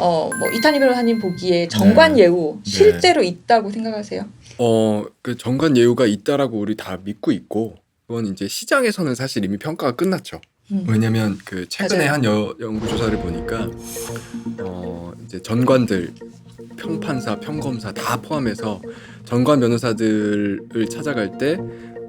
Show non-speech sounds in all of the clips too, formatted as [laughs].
어, 뭐 이탄희 변호사님 보기에 정관 네. 예우 네. 실제로 있다고 생각하세요? 어, 그 정관 예우가 있다라고 우리 다 믿고 있고 그건 이제 시장에서는 사실 이미 평가가 끝났죠. 음. 왜냐면 그 최근에 맞아요. 한 여, 연구 조사를 보니까 어, 이제 전관들 평판사, 평검사 다 포함해서 전관 변호사들을 찾아갈 때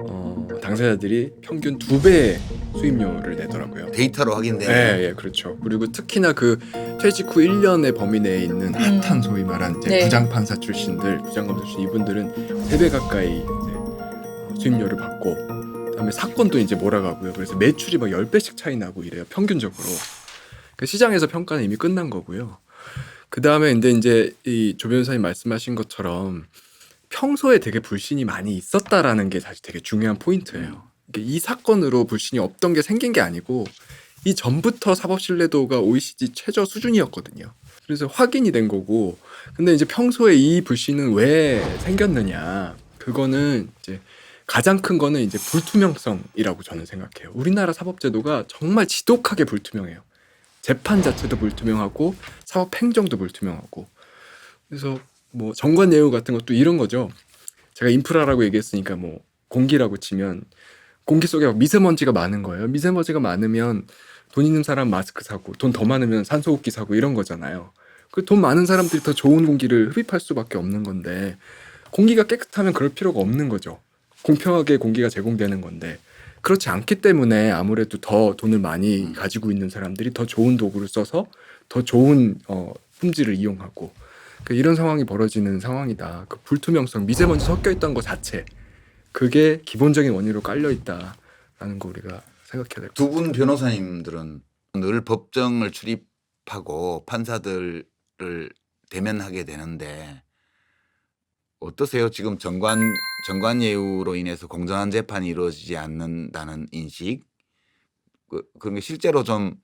어, 당사자들이 평균 두 배의 수임료를 내더라고요. 데이터로 확인돼. 예, 예, 그렇죠. 그리고 특히나 그 퇴직 후 1년의 범위 내에 있는 핫한 소위 말한 이제 네. 부장판사 출신들, 부장검사 출신 이분들은 3배 가까이 이제 어, 수임료를 받고 그다음에 사건도 이제 몰아가고요. 그래서 매출이 막 10배씩 차이 나고 이래요. 평균적으로. 그 시장에서 평가는 이미 끝난 거고요. 그다음에 근데 이제 이 조 변호사님 말씀하신 것처럼 평소에 되게 불신이 많이 있었다라는 게 사실 되게 중요한 포인트예요. 이게 이 사건으로 불신이 없던 게 생긴 게 아니고 이 전부터 사법 신뢰도가 OECD 최저 수준이었거든요. 그래서 확인이 된 거고, 근데 이제 평소에 이 불신은 왜 생겼느냐? 그거는 이제 가장 큰 거는 이제 불투명성이라고 저는 생각해요. 우리나라 사법제도가 정말 지독하게 불투명해요. 재판 자체도 불투명하고 사법 행정도 불투명하고. 그래서 뭐 정관 예우 같은 것도 이런 거죠. 제가 인프라라고 얘기했으니까 뭐 공기라고 치면 공기 속에 막 미세먼지가 많은 거예요. 미세먼지가 많으면 돈 있는 사람 마스크 사고 돈 더 많으면 산소호흡기 사고 이런 거잖아요. 그 돈 많은 사람들이 더 좋은 공기를 흡입할 수밖에 없는 건데 공기가 깨끗하면 그럴 필요가 없는 거죠. 공평하게 공기가 제공되는 건데 그렇지 않기 때문에 아무래도 더 돈을 많이 음. 가지고 있는 사람들이 더 좋은 도구를 써서 더 좋은 어, 품질을 이용하고 그 이런 상황이 벌어지는 상황이다. 그 불투명성, 미세먼지 섞여 있던 것 자체 그게 기본적인 원인으로 깔려 있다라는 거 우리가 생각해야 될것두분 변호사님들은 늘 법정을 출입하고 판사들을 대면하게 되는데 어떠세요? 지금 정관 정관 예우로 인해서 공정한 재판이 이루어지지 않는다는 인식 그, 그런 게 실제로 좀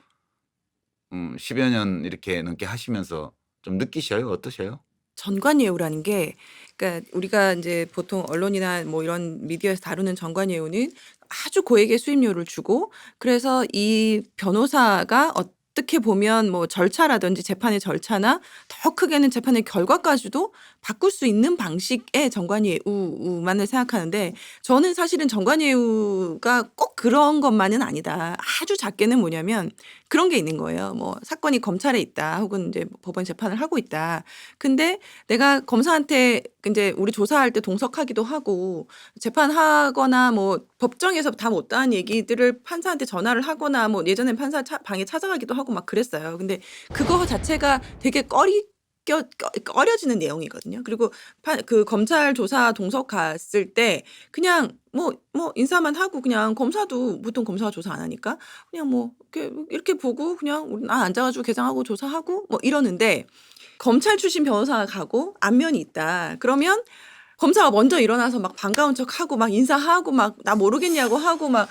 음, 10여 년 이렇게 넘게 하시면서 좀 느끼셔요? 어떠세요? 전관예우라는 게 그러니까 우리가 이제 보통 언론이나 뭐 이런 미디어에서 다루는 전관예우는 아주 고액의 수임료를 주고 그래서 이 변호사가 어 떻게 보면 뭐 절차라든지 재판의 절차나 더 크게는 재판의 결과까지도 바꿀 수 있는 방식의 전관예우만을 생각하는데 저는 사실은 전관예우가 꼭 그런 것만은 아니다. 아주 작게는 뭐냐면 그런 게 있는 거예요. 뭐 사건이 검찰에 있다 혹은 이제 법원 재판을 하고 있다. 근데 내가 검사한테 이제 우리 조사할 때 동석하기도 하고 재판하거나 뭐 법정에서 다 못다한 얘기들을 판사한테 전화를 하거나 뭐 예전엔 판사 차- 방에 찾아가기도 하고 막 그랬어요. 근데 그거 자체가 되게 꺼리 껴, 꺼- 꺼려지는 내용이거든요. 그리고 판- 그 검찰 조사 동석 갔을 때 그냥 뭐뭐 인사만 하고 그냥 검사도 보통 검사가 조사 안 하니까 그냥 뭐 이렇게 이렇게 보고 그냥 우리 나 앉아가지고 개장하고 조사하고 뭐 이러는데 검찰 출신 변호사가 가고 안면이 있다. 그러면 검사가 먼저 일어나서 막 반가운 척 하고 막 인사하고 막 나 모르겠냐고 하고 막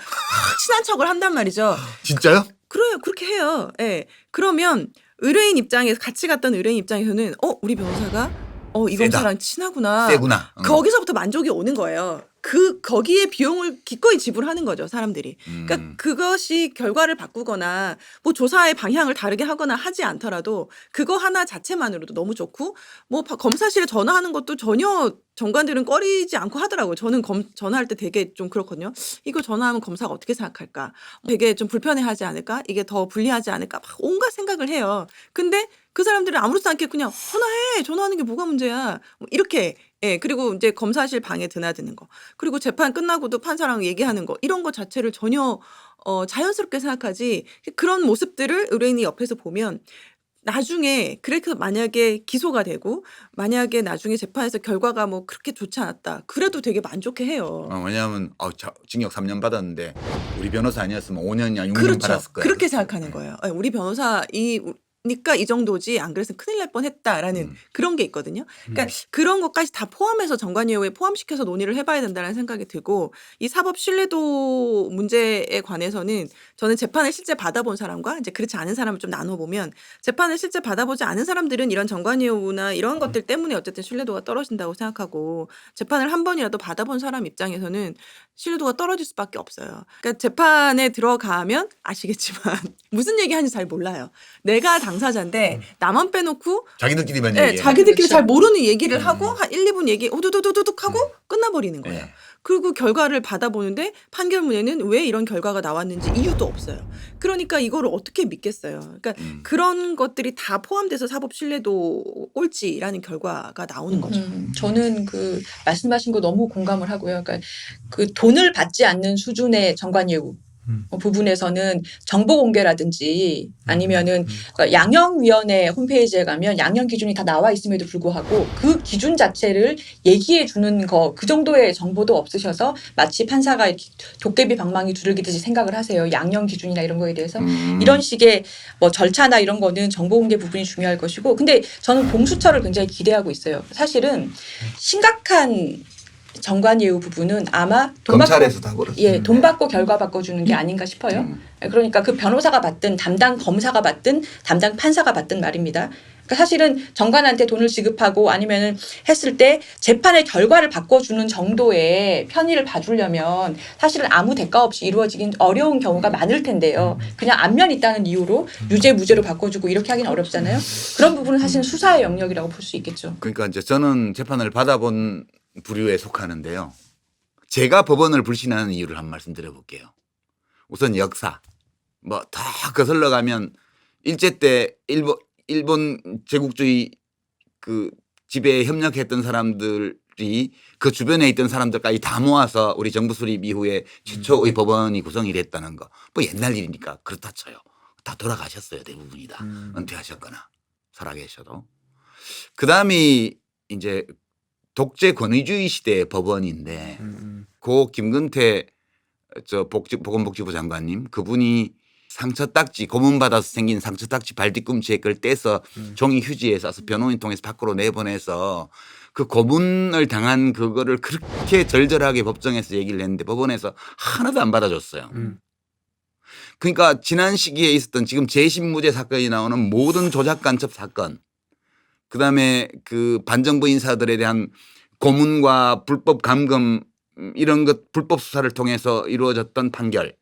친한 척을 한단 말이죠. 진짜요? 그래요. 그렇게 해요. 예. 그러면 의뢰인 입장에서 같이 갔던 의뢰인 입장에서는 어, 우리 변호사가 어, 이 세다. 검사랑 친하구나. 세구나. 응. 거기서부터 만족이 오는 거예요. 그 거기에 비용을 기꺼이 지불하는 거죠, 사람들이. 그러니까 음. 그것이 결과를 바꾸거나 뭐 조사의 방향을 다르게 하거나 하지 않더라도 그거 하나 자체만으로도 너무 좋고 뭐 바- 검사실에 전화하는 것도 전혀 정관들은 꺼리지 않고 하더라고요. 저는 검, 전화할 때 되게 좀 그렇거든요. 이거 전화하면 검사가 어떻게 생각할까? 되게 좀 불편해하지 않을까? 이게 더 불리하지 않을까? 막 온갖 생각을 해요. 근데 그 사람들은 아무렇지도 않게 그냥 전화해! 전화하는 게 뭐가 문제야? 뭐 이렇게 예, 그리고 이제 검사실 방에 드나드는 거. 그리고 재판 끝나고도 판사랑 얘기하는 거. 이런 거 자체를 전혀 어, 자연스럽게 생각하지. 그런 모습들을 의뢰인이 옆에서 보면 나중에 그렇게 만약에 기소가 되고 만약에 나중에 재판에서 결과가 뭐 그렇게 좋지 않았다. 그래도 되게 만족해 해요. 어, 왜냐하면 어, 저, 징역 3년 받았는데 우리 변호사 아니었으면 5년이나 6년 그렇죠. 받았을 거예요. 그렇게 생각하는 거예요. 예, 우리 변호사 이 니까 이 정도지 안 그랬으면 큰일 날 뻔했다라는 음. 그런 게 있거든요. 그러니까 그런 것까지 다 포함해서 정관예우에 포함시켜서 논의를 해봐야 된다는 생각이 들고 이 사법 신뢰도 문제에 관해서는 저는 재판을 실제 받아본 사람과 이제 그렇지 않은 사람을 좀 나눠보면 재판을 실제 받아보지 않은 사람들은 이런 정관예우나 이런 것들 때문에 어쨌든 신뢰도가 떨어진다고 생각하고 재판을 한 번이라도 받아본 사람 입장에서는 신뢰도가 떨어질 수밖에 없어요. 그러니까 재판에 들어가면 아시겠지만 [laughs] 무슨 얘기하는지 잘 몰라요. 내가 당 당사자인데 나만 빼놓고 자기들끼리만 네, 얘기해. 자기들끼리 그렇죠. 잘 모르는 얘기를 음. 하고 한 1, 2분 얘기 후두두두둑 하고 끝나버리는 거예요. 네. 그리고 결과를 받아보는데 판결문에는 왜 이런 결과가 나왔는지 이유도 없어요. 그러니까 이거를 어떻게 믿겠어요. 그러니까 음. 그런 것들이 다 포함돼서 사법 신뢰도 꼴찌라는 결과가 나오는 거죠. 음, 저는 그 말씀하신 거 너무 공감을 하고요. 그러니까 그 돈을 받지 않는 수준의 정관 예우 음. 어, 부분에서는 정보 공개라든지 아니면은 음. 그러니까 양형위원회 홈페이지에 가면 양형 기준이 다 나와 있음에도 불구하고 그 기준 자체를 얘기해 주는 거 그 정도의 정보도 없으셔서 마치 판사가 이렇게 도깨비 방망이 두들기듯이 생각을 하세요. 양형 기준이나 이런 거에 대해서 음. 이런 식의 뭐 절차나 이런 거는 정보 공개 부분이 중요할 것이고 근데 저는 공수처를 굉장히 기대하고 있어요. 사실은 심각한 정관예우 부분은 아마 돈 받고 검찰에서 다 그렇습니다. 예, 돈 받고 결과 바꿔주는 게 아닌가 싶어요. 음. 그러니까 그 변호사가 받든 담당 검사가 받든 담당 판사가 받든 말입니다. 그러니까 사실은 정관한테 돈을 지급하고 아니면은 했을 때 재판의 결과를 바꿔주는 정도의 편의를 봐주려면 사실은 아무 대가 없이 이루어지긴 어려운 경우가 많을 텐데요. 그냥 안면 있다는 이유로 유죄 무죄로 바꿔주고 이렇게 하긴 어렵잖아요. 그런 부분은 사실은 수사의 영역이라고 볼 수 있겠죠. 그러니까 이제 저는 재판을 받아본 부류에 속하는데요. 제가 법원을 불신하는 이유를 한 말씀 드려볼게요. 우선 역사. 뭐 다 거슬러 가면 일제 때 일본 일본 제국주의 그 지배에 협력했던 사람들이 그 주변에 있던 사람들까지 다 모아서 우리 정부 수립 이후에 최초의 법원이 구성이 됐다는 거. 뭐 옛날 일이니까 그렇다 쳐요. 다 돌아가셨어요 대부분이 다 음. 은퇴하셨거나 살아계셔도. 그 다음이 이제 독재 권위주의 시대의 법원인데 음, 고 김근태 저 복지, 보건복지부 장관님 그분이 상처 딱지 고문 받아서 생긴 상처 딱지 발 뒤꿈치에 그걸 떼서 음. 종이 휴지에 싸서 변호인 통해서 밖으로 내보내서 그 고문을 당한 그거를 그렇게 절절하게 법정에서 얘기를 했는데 법원에서 하나도 안 받아줬어요. 음. 그러니까 지난 시기에 있었던 지금 재신무죄 사건이 나오는 모든 조작 간첩 사건 그다음에 그 반정부 인사들에 대한 고문과 불법 감금 음, 이런 것 불법 수사를 통해서 이루어졌던 판결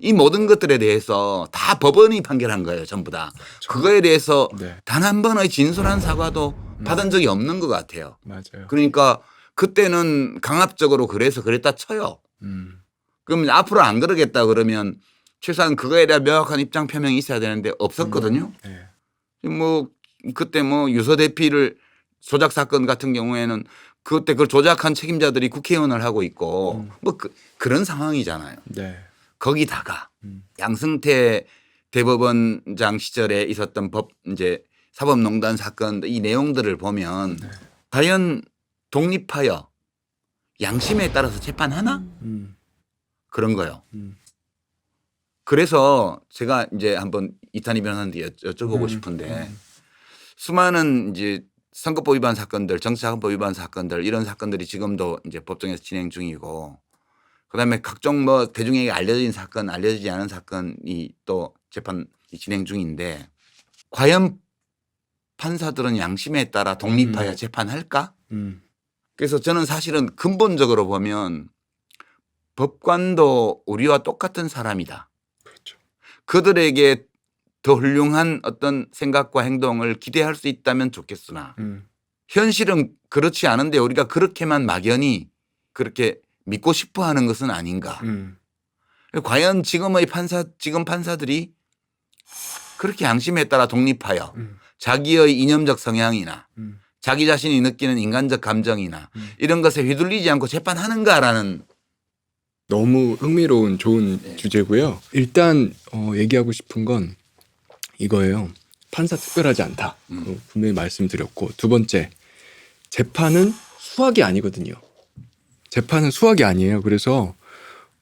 이 모든 것들에 대해서 다 법원이 판결한 거예요 전부 다 그거에 대해서 네, 단한 번의 진솔한 사과도 음. 받은 적이 없는 것 같아요 맞아요. 그러니까 그때는 강압적으로 그래서 그랬다 쳐요 음. 그럼 앞으로 안 그러겠다 그러면 최소한 그거에 대한 명확한 입장 표명이 있어야 되는데 없었거든요. 네. 뭐 그때 뭐 유서 대피를 조작 사건 같은 경우에는 그때 그걸 조작한 책임자들이 국회의원을 하고 있고 음. 뭐 그, 그런 상황이잖아요. 네. 거기다가 음. 양승태 대법원장 시절에 있었던 법 이제 사법농단 사건 이 내용들을 보면 네. 과연 독립하여 양심에 따라서 재판하나 음. 그런 거요. 음. 그래서 제가 이제 한번 이탄희 변호사한테 여- 여쭤보고 음. 싶은데 음. 수많은 이제 선거법 위반 사건들, 정치자금법 위반 사건들 이런 사건들이 지금도 이제 법정에서 진행 중이고 그다음에 각종 뭐 대중에게 알려진 사건, 알려지지 않은 사건이 또 재판이 진행 중인데 과연 판사들은 양심에 따라 독립하여 음. 재판할까? 음. 그래서 저는 사실은 근본적으로 보면 법관도 우리와 똑같은 사람이다. 그렇죠. 그들에게 더 훌륭한 어떤 생각과 행동을 기대할 수 있다면 좋겠으나 음. 현실은 그렇지 않은데 우리가 그렇게만 막연히 그렇게 믿고 싶어 하는 것은 아닌가. 음. 과연 지금의 판사, 지금 판사들이 그렇게 양심에 따라 독립하여 음. 자기의 이념적 성향이나 음. 자기 자신이 느끼는 인간적 감정이나 음. 이런 것에 휘둘리지 않고 재판하는가라는 너무 흥미로운 좋은 네. 주제고요. 일단 어, 얘기하고 싶은 건 이거예요. 판사 특별하지 않다. 음. 그거 분명히 말씀드렸고 두 번째 재판은 수학이 아니거든요. 재판은 수학이 아니에요. 그래서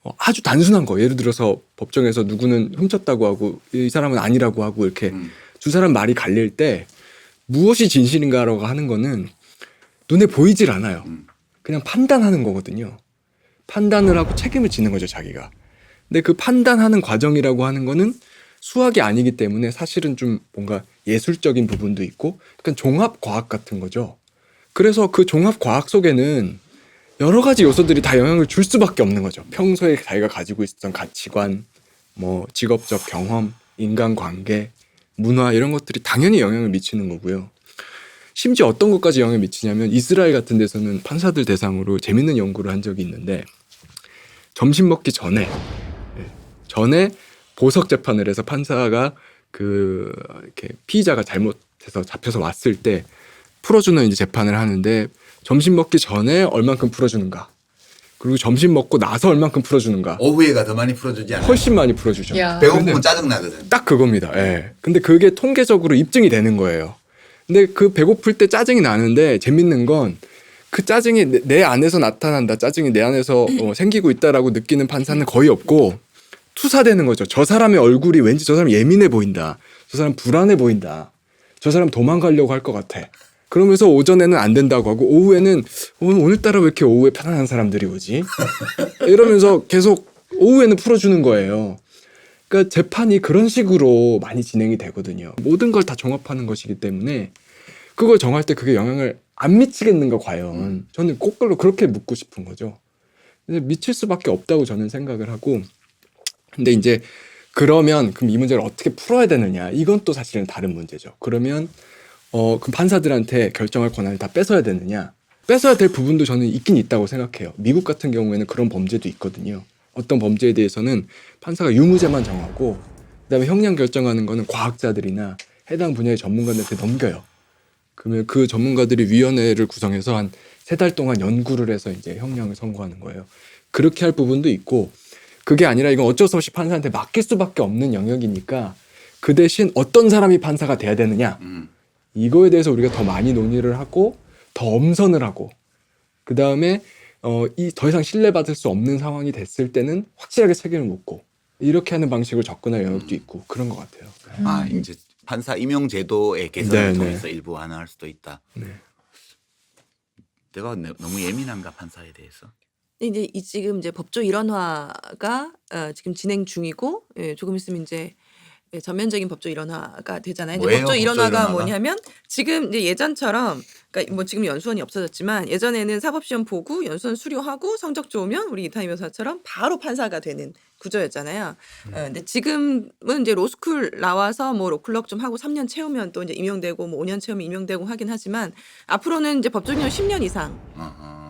어, 아주 단순한 거. 예를 들어서 법정에서 누구는 훔쳤다고 하고 이 사람은 아니라고 하고 이렇게 음. 두 사람 말이 갈릴 때 무엇이 진실인가라고 하는 거는 눈에 보이질 않아요. 음. 그냥 판단하는 거거든요. 판단을 하고 책임을 지는 거죠, 자기가. 근데 그 판단하는 과정이라고 하는 거는 수학이 아니기 때문에 사실은 좀 뭔가 예술적인 부분도 있고 약간 종합 과학 같은 거죠. 그래서 그 종합 과학 속에는 여러 가지 요소들이 다 영향을 줄 수밖에 없는 거죠. 평소에 자기가 가지고 있었던 가치관, 뭐 직업적 경험, 인간관계, 문화 이런 것들이 당연히 영향을 미치는 거고요. 심지어 어떤 것까지 영향을 미치냐면 이스라엘 같은 데서는 판사들 대상으로 재밌는 연구를 한 적이 있는데 점심 먹기 전에 예, 전에 보석 재판을 해서 판사가 그 이렇게 피의자가 잘못해서 잡혀서 왔을 때 풀어주는 이제 재판을 하는데 점심 먹기 전에 얼만큼 풀어주는가 그리고 점심 먹고 나서 얼만큼 풀어주는가 오후에가 더 많이 풀어주지 않아요? 훨씬 많이 풀어주죠. 야. 배고프면 짜증 나거든. 딱 그겁니다. 예. 근데 그게 통계적으로 입증이 되는 거예요. 근데 그 배고플 때 짜증이 나는데 재밌는 건 그 짜증이 내, 내 안에서 나타난다. 짜증이 내 안에서 어, 생기고 있다라고 느끼는 판사는 거의 없고 투사되는 거죠. 저 사람의 얼굴이 왠지 저 사람 예민해 보인다. 저 사람 불안해 보인다. 저 사람 도망가려고 할 것 같아. 그러면서 오전에는 안 된다고 하고 오후에는 오늘 오늘따라 왜 이렇게 오후에 편안한 사람들이 오지? 이러면서 계속 오후에는 풀어주는 거예요. 그러니까 재판이 그런 식으로 많이 진행이 되거든요. 모든 걸 다 종합하는 것이기 때문에 그걸 정할 때 그게 영향을 안 미치겠는가 과연 저는 거꾸로 그렇게 묻고 싶은 거죠. 미칠 수밖에 없다고 저는 생각을 하고 근데 이제 그러면 그럼 이 문제를 어떻게 풀어야 되느냐 이건 또 사실은 다른 문제죠. 그러면 어 그럼 판사들한테 결정할 권한을 다 뺏어야 되느냐? 뺏어야 될 부분도 저는 있긴 있다고 생각해요. 미국 같은 경우에는 그런 범죄도 있거든요. 어떤 범죄에 대해서는 판사가 유무죄만 정하고 그다음에 형량 결정하는 거는 과학자들이나 해당 분야의 전문가들한테 넘겨요. 그러면 그 전문가들이 위원회를 구성해서 한 세 달 동안 연구를 해서 이제 형량을 선고하는 거예요. 그렇게 할 부분도 있고 그게 아니라 이건 어쩔 수 없이 판사한테 맡길 수밖에 없는 영역이니까 그 대신 어떤 사람이 판사가 돼야 되느냐 음. 이거에 대해서 우리가 더 많이 논의를 하고 더 엄선을 하고 그 다음에 어, 이 더 이상 신뢰받을 수 없는 상황이 됐을 때는 확실하게 책임을 묻고 이렇게 하는 방식으로 접근할 영역도 있고 그런 것 같아요. 아 이제 판사 임용 제도의 개선을 네, 네. 통해서 일부 완화할 수도 있다. 네. 내가 너- 너무 예민한가 판사에 대해서? 이제 이 지금 이제 법조 일원화가 어, 지금 진행 중이고 예, 조금 있으면 이제 예, 전면적인 법조 일원화가 되잖아요. 근데 뭐예요, 법조 법조 일원화가 일원화가? 뭐냐면 지금 이제 예전처럼 그러니까 뭐 지금 연수원이 없어졌지만 예전에는 사법시험 보고 연수원 수료하고 성적 좋으면 우리 이탄희 변호사처럼 바로 판사가 되는 구조였잖아요. 어, 근데 지금은 이제 로스쿨 나와서 뭐 로클럭 좀 하고 3년 채우면 또 이제 임용되고 뭐 5년 채우면 임용되고 하긴 하지만 앞으로는 이제 법조인형 10년 이상.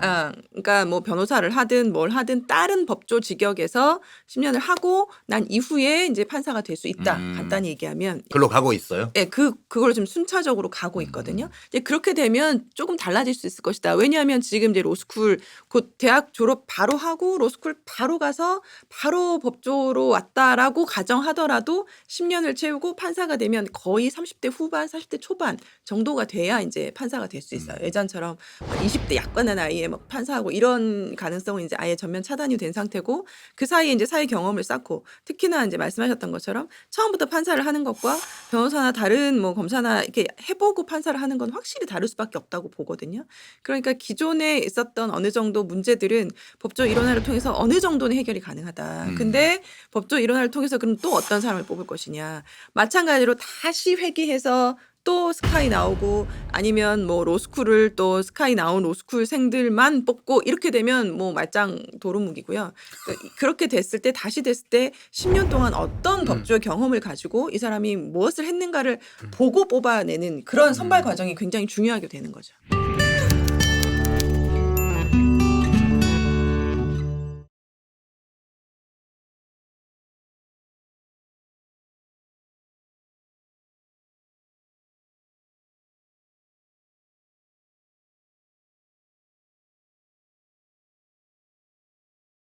아, 그러니까 뭐 변호사를 하든 뭘 하든 다른 법조 직역에서 10년을 하고 난 이후에 이제 판사가 될 수 있다. 음. 간단히 얘기하면 글로 가고 있어요. 예, 그 그걸 좀 순차적으로 가고 있거든요. 이제 그렇게 되면 조금 달라질 수 있을 것이다. 왜냐하면 지금 이제 로스쿨 곧 대학 졸업 바로 하고 로스쿨 바로 가서 바로 법조로 왔다라고 가정하더라도 10년을 채우고 판사가 되면 거의 30대 후반, 40대 초반 정도가 돼야 이제 판사가 될 수 있어요. 예전처럼 20대 약관의 나이에 막 판사하고 이런 가능성은 이제 아예 전면 차단이 된 상태고 그 사이에 이제 사회 경험을 쌓고 특히나 이제 말씀하셨던 것처럼 처음부터 판사를 하는 것과 변호사나 다른 뭐 검사나 이렇게 해보고 판사를 하는 건 확실히 다를 수밖에 없다고 보거든요. 그러니까 기존에 있었던 어느 정도 문제들은 법조 일원화를 통해서 어느 정도는 해결이 가능하다. 음. 근데 법조 일원화를 통해서 그럼 또 어떤 사람을 뽑을 것이냐. 마찬가지로 다시 회귀해서 또 스카이 나오고 아니면 뭐 로스쿨을 또 스카이 나온 로스쿨 생들만 뽑고 이렇게 되면 뭐 말짱 도루묵이고요. 그- 그렇게 됐을 때 다시 됐을 때 10년 동안 어떤 법조의 경험을 가지고 이 사람이 무엇을 했는가를 보고 뽑아내는 그런 선발 과정이 굉장히 중요하게 되는 거죠.